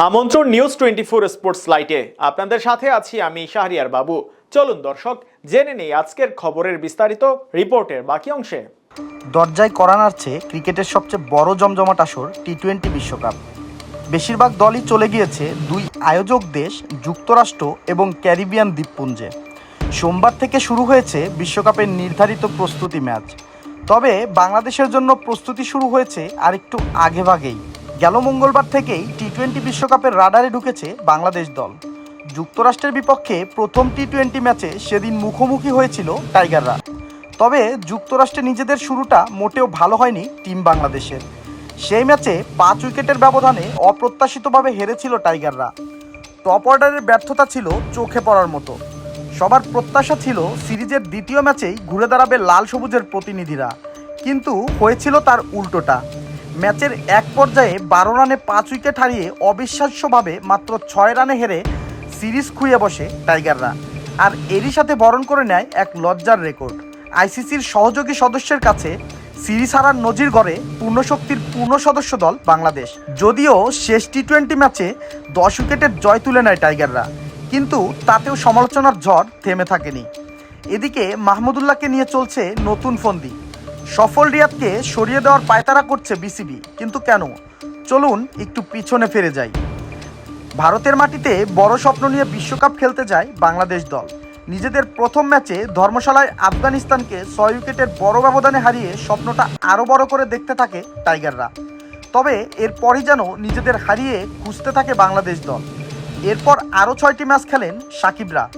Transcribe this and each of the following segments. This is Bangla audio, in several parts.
আমন্ত্রণ নিউজ টোয়েন্টি ফোর স্পোর্টস লাইটে আপনাদের সাথে আছি আমি শাহরিয়ার বাবু। চলুন দর্শক, জেনে নেই আজকের খবরের বিস্তারিত রিপোর্টের বাকি অংশে। দরজায় করা নাড়ছে ক্রিকেটের সবচেয়ে বড় জমজমাট আসর টি টোয়েন্টি বিশ্বকাপ। বেশিরভাগ দলই চলে গিয়েছে দুই আয়োজক দেশ, যুক্তরাষ্ট্র এবং ক্যারিবিয়ান দ্বীপপুঞ্জে। সোমবার থেকে শুরু হয়েছে বিশ্বকাপের নির্ধারিত প্রস্তুতি ম্যাচ। তবে বাংলাদেশের জন্য প্রস্তুতি শুরু হয়েছে আরেকটু আগেভাগেই। গেল মঙ্গলবার থেকেই টি টোয়েন্টি বিশ্বকাপের রাডারে ঢুকেছে বাংলাদেশ দল। যুক্তরাষ্ট্রের বিপক্ষে প্রথম টি টোয়েন্টি ম্যাচে সেদিন মুখোমুখি হয়েছিল টাইগাররা। তবে যুক্তরাষ্ট্রে নিজেদের শুরুটা মোটেও ভালো হয়নি টিম বাংলাদেশের। সেই ম্যাচে পাঁচ উইকেটের ব্যবধানে অপ্রত্যাশিতভাবে হেরেছিল টাইগাররা। টপ অর্ডারের ব্যর্থতা ছিল চোখে পড়ার মতো। সবার প্রত্যাশা ছিল সিরিজের দ্বিতীয় ম্যাচেই ঘুরে দাঁড়াবে লাল সবুজের প্রতিনিধিরা। কিন্তু হয়েছিল তার উল্টোটা। ম্যাচের এক পর্যায়ে বারো রানে পাঁচ উইকেট হারিয়ে অবিশ্বাস্যভাবে মাত্র ছয় রানে হেরে সিরিজ খুঁয়ে বসে টাইগাররা। আর এরই সাথে বরণ করে নেয় এক লজ্জার রেকর্ড। আইসিসির সহযোগী সদস্যের কাছে সিরিজ হারার নজির গড়ে পূর্ণশক্তির পূর্ণ সদস্য দল বাংলাদেশ। যদিও শেষ টি টোয়েন্টি ম্যাচে দশ উইকেটের জয় তুলে নেয় টাইগাররা, কিন্তু তাতেও সমালোচনার ঝড় থেমে থাকেনি। এদিকে মাহমুদুল্লাহকে নিয়ে চলছে নতুন ফন্দি। সফল রিয়াদকে সরিয়ে দেওয়ার পায়তারা করছে বিসিবি। কিন্তু কেন? চলুন একটু পিছনে ফিরে যাই। ভারতের মাটিতে বড় স্বপ্ন নিয়ে বিশ্বকাপ খেলতে যায় বাংলাদেশ দল। নিজেদের প্রথম ম্যাচে ধর্মশালায় আফগানিস্তানকে ছয় উইকেটের বড় ব্যবধানে হারিয়ে স্বপ্নটা আরও বড় করে দেখতে থাকে টাইগাররা। তবে এরপরই যেন নিজেদের হারিয়ে খুঁজতে থাকে বাংলাদেশ দল। এরপর আরও ছয়টি ম্যাচ খেলেন সাকিবরা।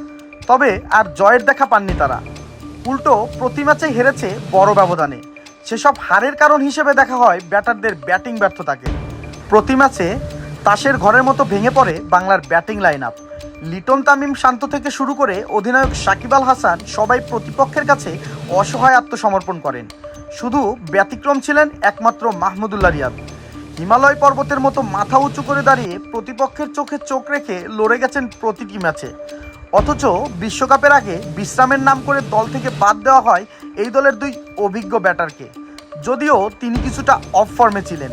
তবে আর জয়ের দেখা পাননি তারা। উল্টো প্রতি ম্যাচেই হেরেছে বড় ব্যবধানে। সেসব হারের কারণ হিসেবে দেখা হয় ব্যাটারদের ব্যাটিং ব্যর্থতাকে। প্রতি ম্যাচে তাসের ঘরের মতো ভেঙে পড়ে বাংলার batting line up Liton Tamim Shanto থেকে শুরু করে অধিনায়ক সাকিব আল হাসান সবাই প্রতিপক্ষের কাছে অসহায় আত্মসমর্পণ করেন। শুধু ব্যতিক্রম ছিলেন একমাত্র মাহমুদুল্লাহ রিয়াদ। হিমালয় পর্বতের মতো মাথা উঁচু করে দাঁড়িয়ে প্রতিপক্ষের চোখে চোখ রেখে লড়ে গেছেন প্রতিটি ম্যাচে। অথচ বিশ্বকাপের আগে বিশ্রামের নাম করে দল থেকে বাদ দেওয়া হয় এই দলের দুই অভিজ্ঞ ব্যাটারকে। যদিও তিনি কিছুটা অফ ফর্মে ছিলেন।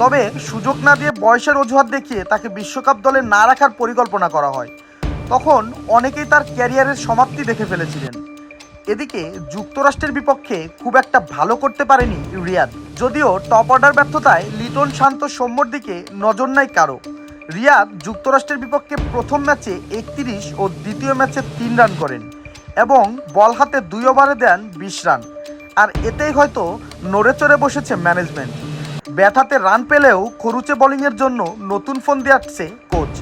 তবে সুযোগ না দিয়ে বয়সের অজুহাত দেখিয়ে তাকে বিশ্বকাপ দলে না রাখার পরিকল্পনা করা হয়। তখন অনেকেই তার ক্যারিয়ারের সমাপ্তি দেখে ফেলেছিলেন। এদিকে যুক্তরাষ্ট্রের বিপক্ষে খুব একটা ভালো করতে পারেনি রিয়াদ। যদিও টপ অর্ডার ব্যর্থতায় লিটন শান্ত সৌম্যর দিকে নজর নাই কারও রিয়াদ যুক্তরাষ্ট্রের বিপক্ষে প্রথম ম্যাচে একত্রিশ ও দ্বিতীয় ম্যাচে তিন রান করেন এবং বল হাতে দুই ওভারে দেন বিশ রান। আর এতেই হয়তো নড়ে চড়ে বসেছে ম্যানেজমেন্ট। ব্যাট হাতে রান পেলেও খরুচে বোলিংয়ের জন্য নতুন ফোন দিয়ে আসছে কোচ।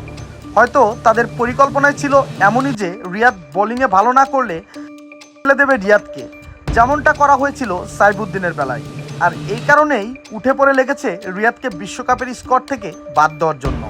হয়তো তাদের পরিকল্পনায় ছিল এমনই যে রিয়াদ বোলিংয়ে ভালো না করলে ফেলে দেবে রিয়াদকে। যেমনটা করা হয়েছিল সাইবুদ্দিনের বেলায়। আর এই কারণেই উঠে পড়ে লেগেছে রিয়াদকে বিশ্বকাপের স্কোর থেকে বাদ দেওয়ার জন্য।